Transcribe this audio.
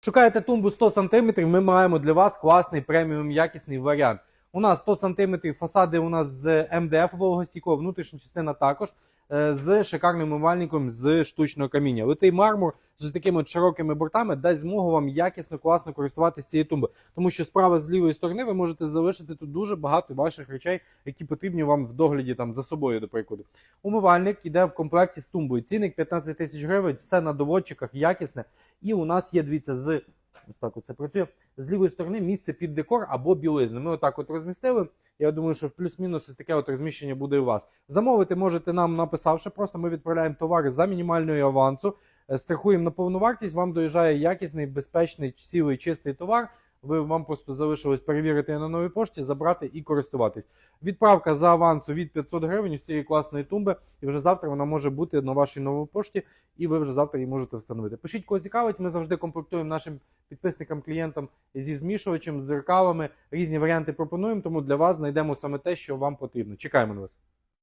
Шукаєте тумбу 100 см, ми маємо для вас класний преміум якісний варіант. У нас 100 см фасади у нас з МДФ вологостійкого, внутрішня частина також з шикарним умивальником з штучного каміння. Литий мармур з такими широкими бортами дасть змогу вам якісно, класно користуватися цією тумбою. Тому що справа з лівої сторони ви можете залишити тут дуже багато ваших речей, які потрібні вам в догляді там за собою, до прикладу. Умивальник іде в комплекті з тумбою. Цінник 15 тисяч гривень, все на доводчиках, якісне. І у нас є, дивіться, з ось так от це працює. З лівої сторони місце під декор або білизну. Ми отак от розмістили. Я думаю, що плюс-мінус ось таке от розміщення буде у вас. Замовити можете нам написавши, просто ми відправляємо товари за мінімальною авансу, е, страхуємо на повну вартість. Вам доїжджає якісний, безпечний, цілий, чистий товар. Ви вам просто залишилось перевірити на новій пошті, забрати і користуватись. Відправка за авансу від 500 гривень з цієї класної тумби, і вже завтра вона може бути на вашій новій пошті, і ви вже завтра її можете встановити. Пишіть, кого цікавить. Ми завжди комплектуємо нашим підписникам, клієнтам зі змішувачем, з зеркалами. Різні варіанти пропонуємо, тому для вас знайдемо саме те, що вам потрібно. Чекаємо на вас.